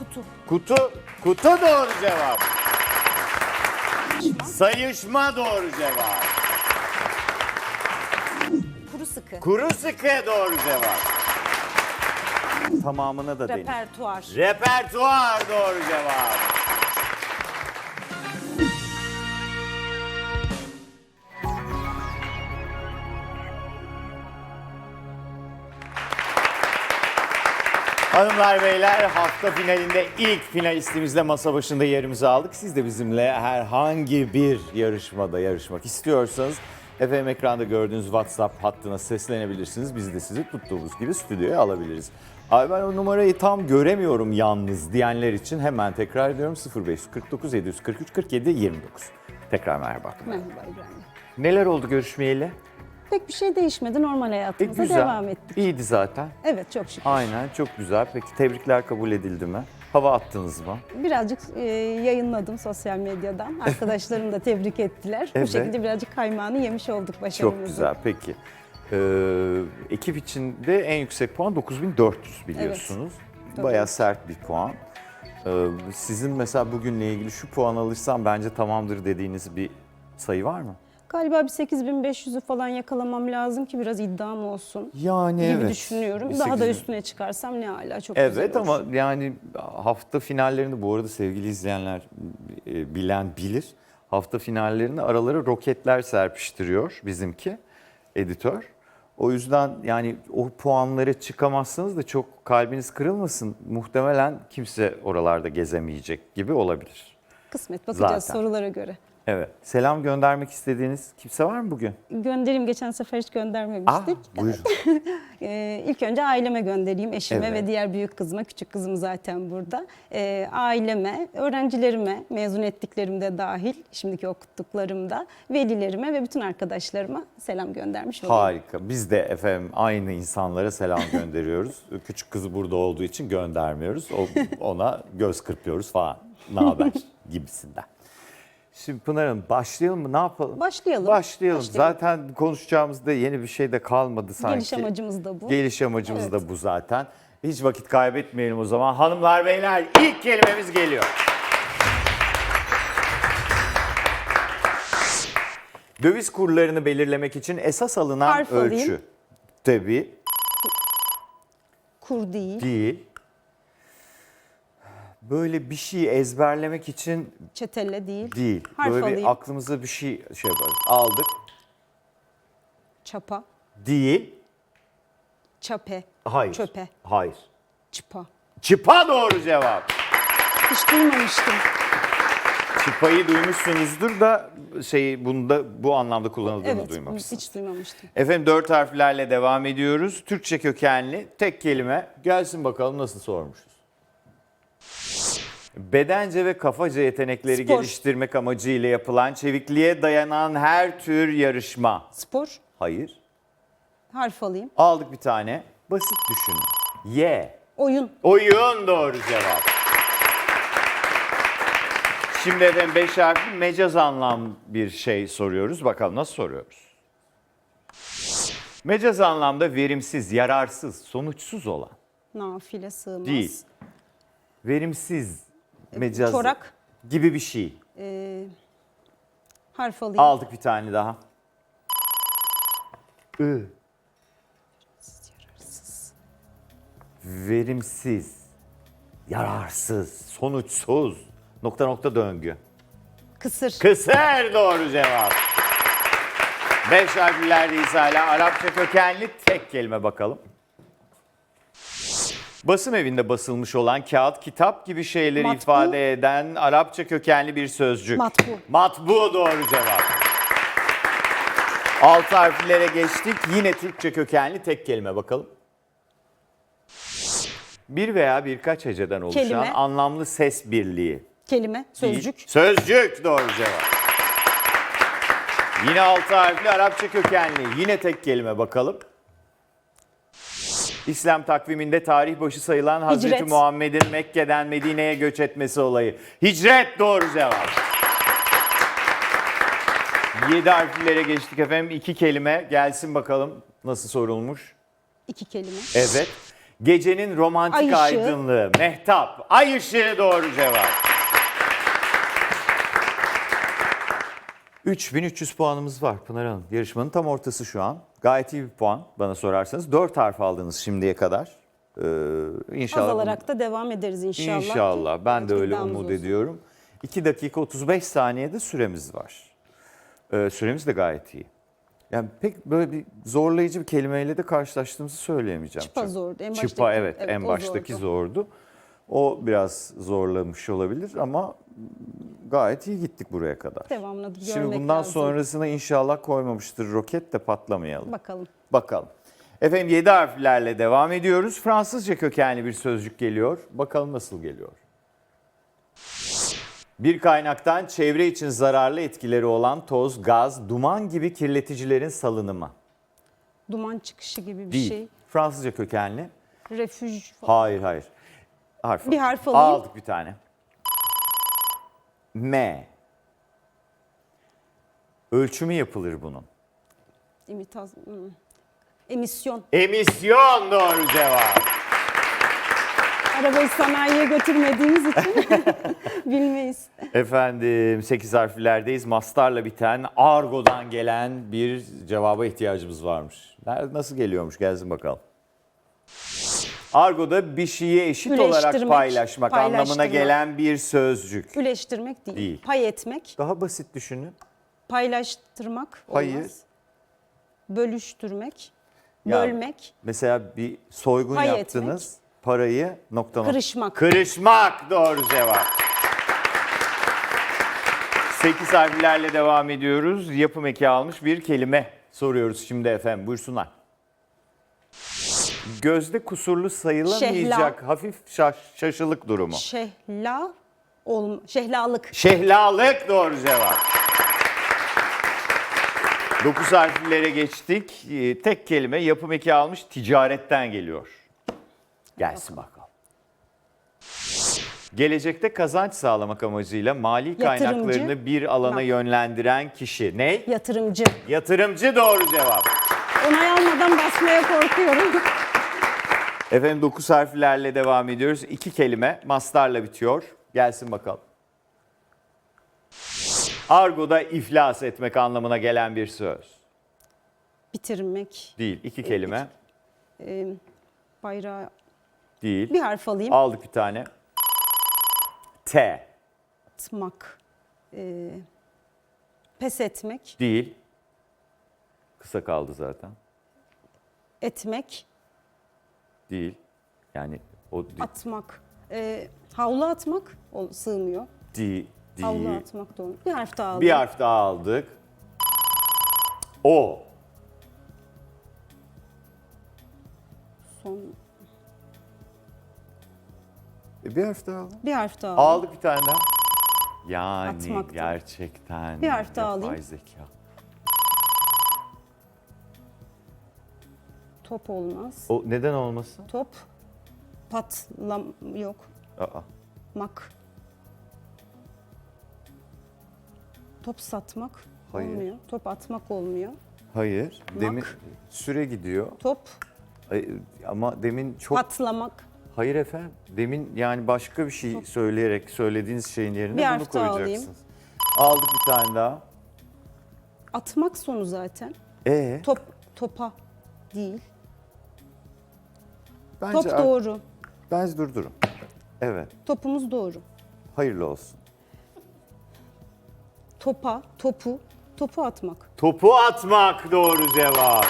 Kutu. Kutu, kutu doğru cevap. Sayışma doğru cevap. Kuru sıkı. Kuru sıkı doğru cevap. Tamamına da denin. Repertuar. Repertuar doğru cevap. Hanımlar beyler hafta finalinde ilk finalistimizle masa başında yerimizi aldık. Siz de bizimle herhangi bir yarışmada yarışmak istiyorsanız efendim ekranda gördüğünüz WhatsApp hattına seslenebilirsiniz. Biz de sizi tuttuğumuz gibi stüdyoya alabiliriz. Abi ben o numarayı tam göremiyorum yalnız diyenler için hemen tekrar ediyorum 0549 743 47 29. Tekrar merhaba. Merhaba İbrahim. Neler oldu görüşmeyeli? Pek bir şey değişmedi. Normal E, hayatımıza güzel. devam ettik. İyiydi zaten. Evet çok şükür. Aynen çok güzel. Peki tebrikler kabul edildi mi? Hava attınız mı? Birazcık e, yayınladım sosyal medyadan. Arkadaşlarım da tebrik ettiler. Evet. Bu şekilde birazcık kaymağını yemiş olduk başarımızı. Çok güzel. Peki. Ee, ekip içinde en yüksek puan 9400 biliyorsunuz. Tabii. Bayağı sert bir puan. Ee, sizin mesela bugünle ilgili şu puan alırsam bence tamamdır dediğiniz bir sayı var mı? Galiba bir 8500'ü falan yakalamam lazım ki biraz iddiam olsun. Yani gibi evet. düşünüyorum. Bir Daha da 8000. üstüne çıkarsam ne hala çok güzel Evet olur. ama yani hafta finallerinde bu arada sevgili izleyenler e, bilen bilir. Hafta finallerinde aralara roketler serpiştiriyor bizimki editör. O yüzden yani o puanlara çıkamazsanız da çok kalbiniz kırılmasın. Muhtemelen kimse oralarda gezemeyecek gibi olabilir. Kısmet bakacağız Zaten. sorulara göre. Evet. Selam göndermek istediğiniz kimse var mı bugün? Göndereyim geçen sefer hiç Aa, göndermemiştik. buyurun. Ee, ilk önce aileme göndereyim, eşime Evet. ve diğer büyük kızıma, küçük kızım zaten burada. Ee, aileme, öğrencilerime, mezun ettiklerim de dahil, şimdiki okuttuklarımda, velilerime ve bütün arkadaşlarıma selam göndermiş olayım. Harika. Biz de efendim aynı insanlara selam gönderiyoruz. Küçük kızı burada olduğu için göndermiyoruz. O, ona göz kırpıyoruz falan. Ne haber gibisinden. Şimdi Pınar Hanım başlayalım mı? Ne yapalım? Başlayalım. Başlayalım. Başlayalım. Zaten konuşacağımızda yeni bir şey de kalmadı sanki. Geliş amacımız da bu. Geliş amacımız Evet. da bu zaten. Hiç vakit kaybetmeyelim o zaman. Hanımlar beyler ilk kelimemiz geliyor. Döviz kurlarını belirlemek için esas alınan Harf alayım. ölçü. Tabii Kur değil, değil. Böyle bir şeyi ezberlemek için çetelle değil, değil. Harf Böyle bir alayım. aklımıza bir şey şey yaparız. Aldık. çapa, Değil. çape, Hayır. çöpe, Hayır. çıpa. Çıpa doğru cevap. Hiç duymamıştım. Çıpayı duymuşsunuzdur da şey bunda bu anlamda kullanıldığını Evet, duymamışsınız. hiç duymamıştım. Efendim dört harflerle devam ediyoruz. Türkçe kökenli tek kelime. Gelsin bakalım nasıl sormuşuz. Bedence ve kafaca yetenekleri Spor. geliştirmek amacıyla yapılan çevikliğe dayanan her tür yarışma. Spor, Hayır. harf alayım. Aldık bir tane. Basit düşünün. Ye. Oyun, Oyun doğru cevap. Şimdi efendim beş harfli mecaz anlam bir şey soruyoruz. Bakalım nasıl soruyoruz? Mecaz anlamda verimsiz, yararsız, sonuçsuz olan. nafile sığmaz. Değil. Verimsiz, mecaz Çorak. gibi bir şey. Ee, harf alayım. Aldık bir tane daha. I. Verimsiz, yararsız, sonuçsuz, nokta nokta döngü. Kısır. Kısır doğru cevap. Beş harflerdeyiz hala. Arapça kökenli tek kelime bakalım. Basım evinde basılmış olan kağıt, kitap gibi şeyleri Matbu. ifade eden Arapça kökenli bir sözcük. Matbu. Matbu doğru cevap. Altı harflere geçtik. Yine Türkçe kökenli tek kelime bakalım. Bir veya birkaç heceden oluşan Kelime. anlamlı ses birliği. Kelime, sözcük. Sözcük doğru cevap. Yine altı harfli Arapça kökenli. Yine tek kelime bakalım. İslam takviminde tarih başı sayılan Hazreti. Muhammed'in Mekke'den Medine'ye göç etmesi olayı. Hicret doğru cevap. Yedi harflere geçtik efendim. İki kelime gelsin bakalım nasıl sorulmuş. İki kelime. Evet. Gecenin romantik Ay ışığı. aydınlığı. Mehtap. Ay ışığı doğru cevap. 3300 puanımız var Pınar Hanım. Yarışmanın tam ortası şu an. Gayet iyi bir puan bana sorarsanız. 4 harf aldınız şimdiye kadar. Ee, inşallah. Azalarak da devam ederiz inşallah. İnşallah. Ben de öyle umut olsun. ediyorum. 2 dakika 35 saniyede süremiz var. Ee, süremiz de gayet iyi. Yani pek böyle bir zorlayıcı bir kelimeyle de karşılaştığımızı söyleyemeyeceğim. Çıpa Çok. zordu. En Çıpa baştaki- evet, evet, en baştaki zordu. zordu. O biraz zorlamış olabilir ama gayet iyi gittik buraya kadar. Devamını görmek Şimdi bundan lazım. sonrasına inşallah koymamıştır roket de patlamayalım. Bakalım. Bakalım. Efendim 7 harflerle devam ediyoruz. Fransızca kökenli bir sözcük geliyor. Bakalım nasıl geliyor. Bir kaynaktan çevre için zararlı etkileri olan toz, gaz, duman gibi kirleticilerin salınımı. Duman çıkışı gibi bir Değil. şey. Fransızca kökenli. Refüj falan. Hayır hayır. Harf Bir harf alayım. Aldık bir tane. M. Ölçümü yapılır bunun. İmitasyon. hmm. Emisyon. Emisyon doğru cevap. Arabayı sanayiye götürmediğimiz için bilmeyiz. Efendim 8 harflerdeyiz. Mastarla biten, argodan gelen bir cevaba ihtiyacımız varmış. Nerede- Nasıl geliyormuş gelsin bakalım. Argo'da bir şeyi eşit olarak Üleştirmek, paylaşmak anlamına paylaştırmak. gelen bir sözcük. Üleştirmek değil. Değil. Pay etmek. Daha basit düşünün. Paylaştırmak olmaz. Hayır. Bölüştürmek. Ya, Bölmek. Mesela bir soygun Pay yaptınız. Parayı nokta nokta. Kırışmak. Kırışmak doğru cevap. 8 harflerle devam ediyoruz. Yapım eki almış bir kelime soruyoruz şimdi efendim. Buyursunlar. Gözde kusurlu sayılamayacak Şehla. hafif şaş- şaşılık durumu. Şehla olma, şehlalık. Şehlalık doğru cevap. 9 harflere geçtik. Ee, Tek kelime yapım eki almış ticaretten geliyor. Gelsin bakalım. Gelecekte kazanç sağlamak amacıyla mali Yatırımcı. kaynaklarını bir alana Bak. yönlendiren kişi. Ne? Yatırımcı. Yatırımcı doğru cevap. Onay almadan basmaya korkuyorum. Efendim 9 harflerle devam ediyoruz. İki kelime mastarla bitiyor. Gelsin bakalım. Argo'da iflas etmek anlamına gelen bir söz. Bitirmek. Değil. iki kelime. e, bayrağı. Değil. Bir harf alayım. Aldık bir tane. T. Atmak. e, pes etmek. Değil. Kısa kaldı zaten. Etmek. Değil. Yani o di- Atmak. E, havlu atmak. O sığmıyor. di- Havlu değil. atmak doğru. Bir harf daha alayım. Bir harf daha aldık. O. Son. E, Bir harf daha aldık. Bir harf daha alayım. Aldık bir tane daha. Yani Atmaktı. gerçekten Bir harf daha yapay alayım. zeka. Top olmaz. O neden olmasın? Top. Patlam yok. Aa. Mak. Top satmak Hayır. olmuyor. Top atmak olmuyor. Hayır. Demin Mak. süre gidiyor. Top Ay, Ama demin çok patlamak. Hayır efendim. Demin yani başka bir şey söyleyerek söylediğiniz şeyin yerine Bir bunu harf daha koyacaksınız. Aldık bir tane daha. Atmak sonu zaten. E Top topa değil. Bence Top doğru. Bence durdurun. Evet. Topumuz doğru. Hayırlı olsun. Topa, topu, topu atmak. Topu atmak doğru cevap.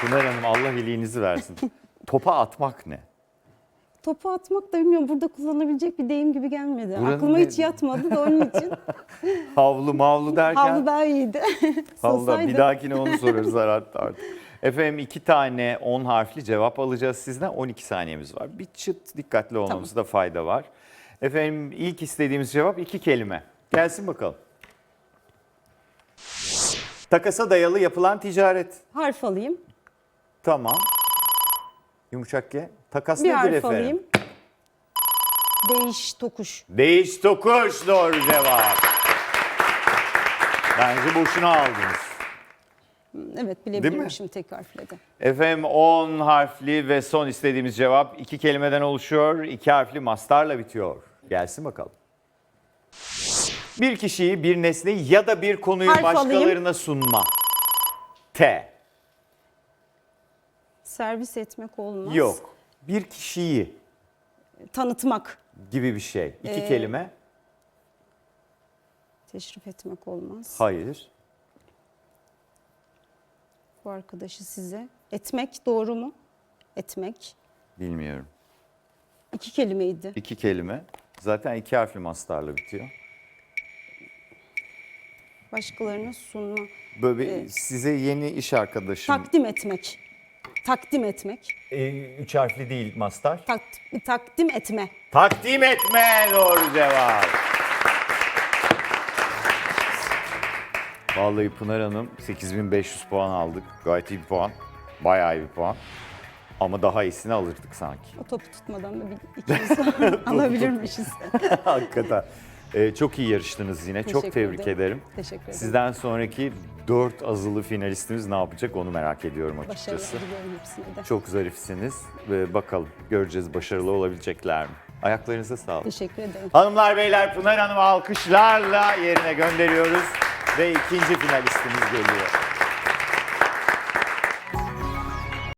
Pınar Hanım Allah iyiliğinizi versin. Topa atmak ne? Topu atmak da bilmiyorum burada kullanabilecek bir deyim gibi gelmedi. Buranın Aklıma ne- hiç yatmadı da onun için Havlu mavlu derken. havlu daha iyiydi. Vallahi Sorsaydı. bir dahakine onu sorarız hatta artık. Efendim iki tane 10 harfli cevap alacağız sizden. 12 saniyemiz var. Bir çıt dikkatli olmamızda fayda var. Efendim ilk istediğimiz cevap iki kelime. Gelsin bakalım. Takasa dayalı yapılan ticaret. Harf alayım. Tamam. Yumuşak G. Takas Bir nedir harf efendim? alayım. Değiş tokuş. Değiş tokuş doğru cevap. Bence boşuna aldınız. Evet bilebilirmişim tek harfle de. Efendim 10 harfli ve son istediğimiz cevap iki kelimeden oluşuyor. iki harfli mastarla bitiyor. Gelsin bakalım. Bir kişiyi, bir nesneyi ya da bir konuyu Harf başkalarına sunma. T. Servis etmek olmaz. Yok. Bir kişiyi Tanıtmak. gibi bir şey. İki Ee, kelime. Teşrif etmek olmaz. Hayır. Bu arkadaşı size. Etmek doğru mu? Etmek. Bilmiyorum. İki kelimeydi. İki kelime. Zaten iki harfli mastarla bitiyor. Başkalarına sunma. Böyle bir- Evet. size yeni iş arkadaşım. Takdim etmek. Takdim etmek. Ee, üç harfli değil mastar. Tak, takdim etme. Takdim etme doğru cevap. Vallahi Pınar Hanım 8500 puan aldık. Gayet iyi bir puan. Bayağı iyi bir puan. Ama daha iyisini alırdık sanki. O topu tutmadan da bir ikimiz alabilirmişiz. Hakikaten. Ee, çok iyi yarıştınız yine. çok Teşekkür tebrik ederim. ederim. Teşekkür ederim. Sizden sonraki 4 azılı finalistimiz ne yapacak onu merak ediyorum açıkçası. Diliyorum hepsine de. Çok zarifsiniz ve bakalım göreceğiz başarılı olabilecekler mi? Ayaklarınıza sağlık. Teşekkür ederim. Hanımlar beyler Pınar Hanım'ı alkışlarla yerine gönderiyoruz ve ikinci finalistimiz geliyor.